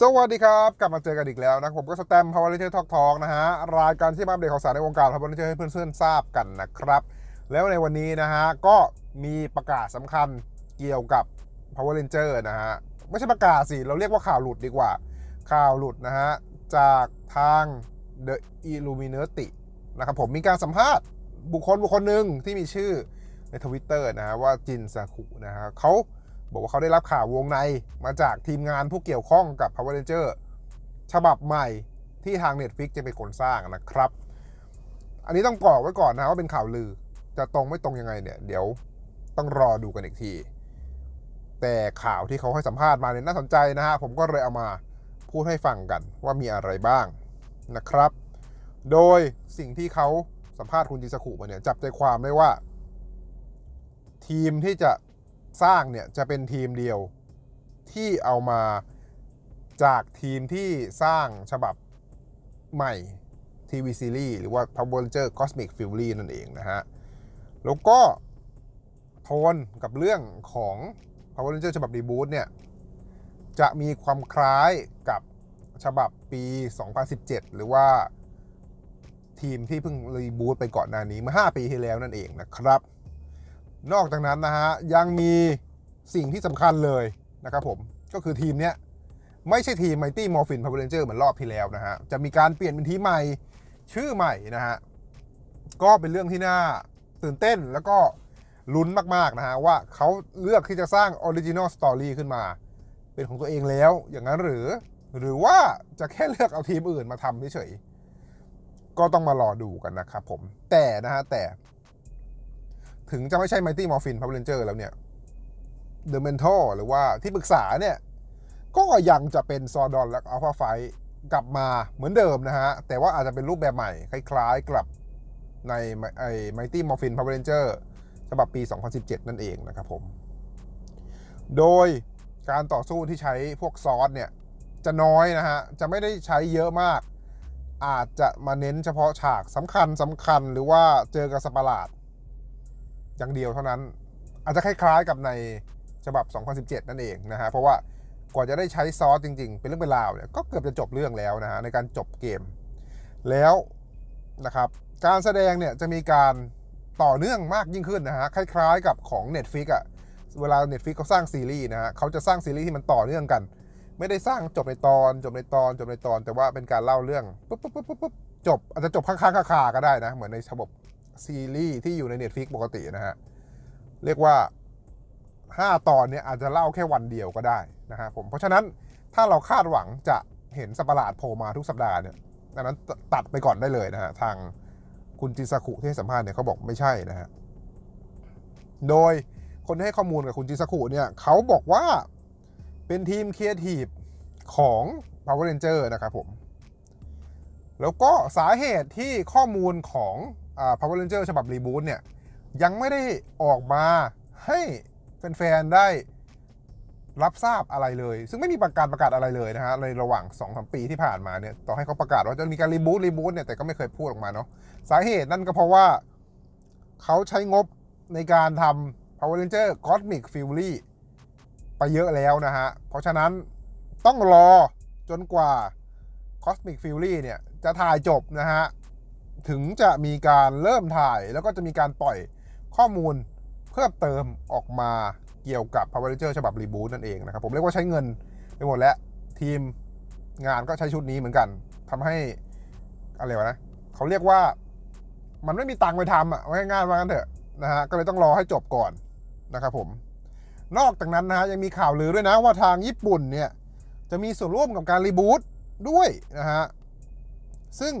สวัสดีครับ กลับมาเจอกันอีกแล้วนะผมก็สแตมพาวเวอร์เ t อร์ทอกทอกนะฮะ รายการที่มาอัปเดตข่าวสารในวงการพาวเวอร์เ t อร์ให้เพื่อนๆทราบกันนะครับ แล้วในวันนี้นะฮะ ก็มีประกาศสำคัญเกี่ยวกับ Power Ranger นะฮะ ไม่ใช่ประกาศสิ เราเรียกว่าข่าวหลุดดีกว่า ข่าวหลุดนะฮะ จากทาง The Illuminati นะครับผมมีการสัมภาษณ์บุคคลบุคคลหนึ่งที่มีชื่อในทวิตเตอร์นะฮะว่าจินซาคุนะฮะเขา บอกว่าเขาได้รับข่าววงในมาจากทีมงานผู้เกี่ยวข้องกับ Power Ranger ฉบับใหม่ที่ทาง Netflix จะเป็นคนสร้างนะครับ อันนี้ต้องบอกไว้ก่อนนะว่าเป็นข่าวลือ จะตรงไม่ตรงยังไงเนี่ย เดี๋ยวต้องรอดูกันอีกที แต่ข่าวที่เขาให้สัมภาษณ์มาเนี่ยน่าสนใจนะฮะ ผมก็เลยเอามาพูดให้ฟังกันว่ามีอะไรบ้างนะครับ โดยสิ่งที่เขาสัมภาษณ์คุณจิสคุมาเนี่ยจับใจความได้ว่า ทีมที่จะ สร้างเนี่ยจะเป็นทีมเดียวที่เอามาจากทีมที่สร้างฉบับใหม่ทีวีซีรีส์หรือว่า Power Ranger Cosmic Fury นั่นเองนะฮะ แล้วก็โทนกับเรื่องของ Power Ranger ฉบับรีบูตเนี่ย จะมีความคล้ายกับฉบับปี 2017 หรือว่าทีมที่เพิ่งรีบูตไปก่อนหน้านี้เมื่อ 5 ปีที่แล้วนั่นเองนะครับ นอกจากนั้นนะฮะยังมีสิ่งที่สำคัญเลยนะครับผมก็คือทีมเนี้ยไม่ใช่ทีม Mighty Morphin Power Ranger เหมือนรอบที่แล้วนะฮะจะมีการเปลี่ยนเป็นทีมใหม่ชื่อใหม่นะฮะก็เป็นเรื่องที่น่าตื่นเต้นแล้วก็ลุ้นมาก ๆ นะฮะ ว่าเขาเลือกที่จะสร้าง Original Story ขึ้นมา เป็นของตัวเองแล้วอย่างนั้นหรือ หรือว่าจะแค่เลือกเอาทีมอื่นมาทำเฉยๆก็ต้องมารอดูกันนะครับผมแต่นะฮะ แต่ ถึงจะไม่ใช่ Mighty Morphin Power Ranger แล้วเนี่ย The Mentor หรือว่าที่ปรึกษาเนี่ย ก็ยังจะเป็นซอดอนและอัลฟาไฟกลับมาเหมือนเดิมนะฮะ แต่ว่าอาจจะเป็นรูปแบบใหม่ คล้ายๆกับในไอ้ Mighty Morphin Power Ranger ฉบับปี 2017 นั่นเองนะครับผม โดยการต่อสู้ที่ใช้พวกซอสเนี่ย จะน้อยนะฮะ จะไม่ได้ใช้เยอะมาก อาจจะมาเน้นเฉพาะฉากสำคัญสำคัญหรือว่าเจอกับสัตว์ประหลาด อย่างเดียวเท่านั้น อาจจะคล้ายๆกับในฉบับ 2017 นั่นเองนะฮะเพราะว่ากว่าจะได้ใช้ซอสจริง ๆ เป็นเรื่องเป็นราวเนี่ยก็เกือบจะจบเรื่องแล้วนะฮะในการจบเกม แล้วนะครับการแสดงเนี่ยจะมีการต่อเนื่องมากยิ่งขึ้นนะฮะคล้ายๆกับของ Netflix อะเวลา Netflix เขาสร้างซีรีส์นะฮะเขาจะสร้างซีรีส์ที่มันต่อเนื่องกัน ไม่ได้สร้างจบในตอน จบในตอน จบในตอน แต่ว่าเป็นการเล่าเรื่องปุ๊บปุ๊บปุ๊บปุ๊บปุ๊บจบอาจจะจบข้างๆคาๆก็ได้นะเหมือนในระบบ ซีรีส์ที่อยู่ใน Netflix ปกตินะฮะ เรียกว่า 5 ตอนเนี่ยอาจจะเล่าแค่วันเดียวก็ได้นะฮะผมเพราะฉะนั้นถ้าเราคาดหวังจะเห็นสัประหลาดโผล่มาทุกสัปดาห์เนี่ยดังนั้นตัดไปก่อนได้เลยนะฮะ ทางคุณจิซาคุที่ให้สัมภาษณ์เนี่ยเขาบอกไม่ใช่นะฮะ โดยคนที่ให้ข้อมูลกับคุณจิซาคุเนี่ยเขาบอกว่าเป็นทีมครีเอทีฟของ Power Ranger นะครับผม แล้วก็สาเหตุที่ข้อมูลของ Power Ranger ฉบับรีบูตเนี่ย ยังไม่ได้ออกมาให้แฟนๆได้รับทราบอะไรเลย ซึ่งไม่มีประกาศประกาศอะไรเลยนะฮะในระหว่าง2อสปีที่ผ่านมาเนี่ยต่อให้เขาประกาศว่าจะมีการรีบูตรีบูตเนี่ยแต่ก็ไม่เคยพูดออกมาเนาะสาเหตุนั่นก็เพราะว่าเขาใช้งบในการทำ Power Ranger Cosmic Fury ไปเยอะแล้วนะฮะ เพราะฉะนั้นต้องรอจนกว่า Cosmic Fury เนี่ยจะถ่ายจบนะฮะ ถึงจะมีการเริ่มถ่ายแล้วก็จะมีการปล่อยข้อมูลเพิ่มเติมออกมาเกี่ยวกับ Power Ranger ฉบับรีบูตนั่นเองนะครับ ผมเรียกว่าใช้เงินไปหมดแล้ว ทีมงานก็ใช้ชุดนี้เหมือนกันทำให้อะไรวะนะเขาเรียกว่ามันไม่มีตังค์ไปทำอะว่าง่ายๆว่างั้นเถอะนะฮะก็เลยต้องรอให้จบก่อนนะครับผมนอกจากนั้นนะฮะยังมีข่าวลือด้วยนะว่าทางญี่ปุ่นเนี่ยจะมีส่วนร่วมกับการรีบูตด้วยนะฮะซึ่ง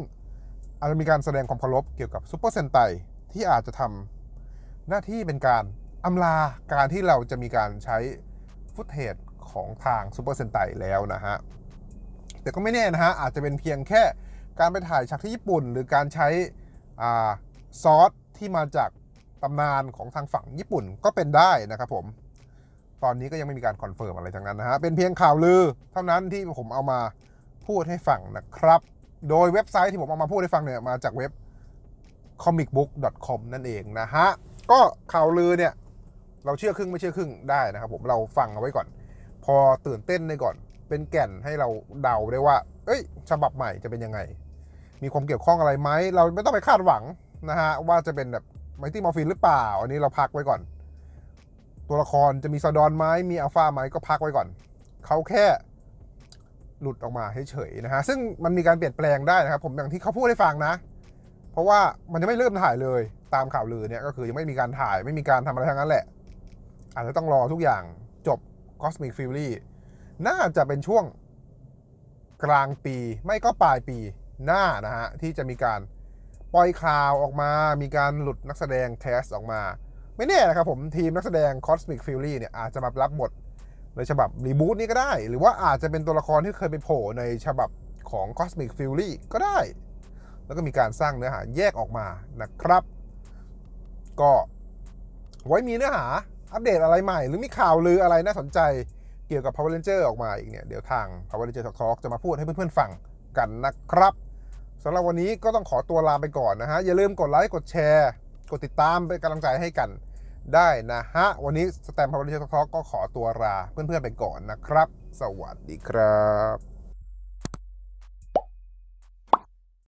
อาจจะมีการแสดงความเคารพเกี่ยวกับซูเปอร์เซนไตที่อาจจะทำหน้าที่เป็นการอำลาการที่เราจะมีการใช้ฟุตเทจของทางซูเปอร์เซนไตแล้วนะฮะ แต่ก็ไม่แน่นะฮะ อาจจะเป็นเพียงแค่การไปถ่ายฉากที่ญี่ปุ่น หรือการใช้อาซอสที่มาจากตำนานของทางฝั่งญี่ปุ่นก็เป็นได้นะครับผม ตอนนี้ก็ยังไม่มีการคอนเฟิร์มอะไรทั้งนั้นนะฮะ เป็นเพียงข่าวลือเท่านั้นที่ผมเอามาพูดให้ฟังนะครับ โดยเว็บไซต์ที่ผมเอามาพูดให้ฟังเนี่ยมาจากเว็บ comicbook.com นั่นเองนะฮะ ก็ข่าวลือเนี่ย เราเชื่อครึ่งไม่เชื่อครึ่งได้นะครับผมเราฟังเอาไว้ก่อน พอตื่นเต้นได้ก่อน เป็นแก่นให้เราเดาได้ว่า เอ้ย ฉบับใหม่จะเป็นยังไง มีความเกี่ยวข้องอะไรไหม เราไม่ต้องไปคาดหวังนะฮะ ว่าจะเป็นแบบไมตี้มอร์ฟินหรือเปล่า อันนี้เราพักไว้ก่อน ตัวละครจะมีซาดอนไหมมีอัลฟาไหมก็พักไว้ก่อนเขาแค่ หลุดออกมาเฉยๆนะฮะซึ่งมันมีการเปลี่ยนแปลงได้นะครับผมอย่างที่เขาพูดให้ฟังนะ เพราะว่ามันยังไม่เริ่มถ่ายเลยตามข่าวลือเนี่ยก็คือยังไม่มีการถ่ายไม่มีการทำอะไรทั้งนั้นแหละ อาจจะต้องรอทุกอย่างจบ Cosmic Fury น่าจะเป็นช่วงกลางปีไม่ก็ปลายปีหน้านะฮะที่จะมีการปล่อยข่าวออกมา มีการหลุดนักแสดงแคสออกมา ไม่แน่นะครับผมทีมนักแสดง Cosmic Fury เนี่ยอาจจะมารับบท ในฉบับรีบูตนี้ก็ได้ หรือว่าอาจจะเป็นตัวละครที่เคยไปโผล่ในฉบับของ Cosmic Fury ก็ได้ แล้วก็มีการสร้างเนื้อหาแยกออกมานะครับ ก็ไว้มีเนื้อหาอัปเดตอะไรใหม่ หรือมีข่าวลืออะไรน่าสนใจเกี่ยวกับ Power Ranger ออกมาอีกเนี่ย เดี๋ยวทาง Power Ranger Talk จะมาพูดให้เพื่อนๆฟังกันนะครับสำหรับวันนี้ก็ต้องขอตัวลาไปก่อนนะฮะ อย่าลืมกดไลค์ กดแชร์ กดติดตามเป็นกำลังใจให้กัน ได้นะฮะ วันนี้สแตม Power Ranger Talk Talk ก็ขอตัวลาเพื่อนๆไปก่อนนะครับ สวัสดีครับ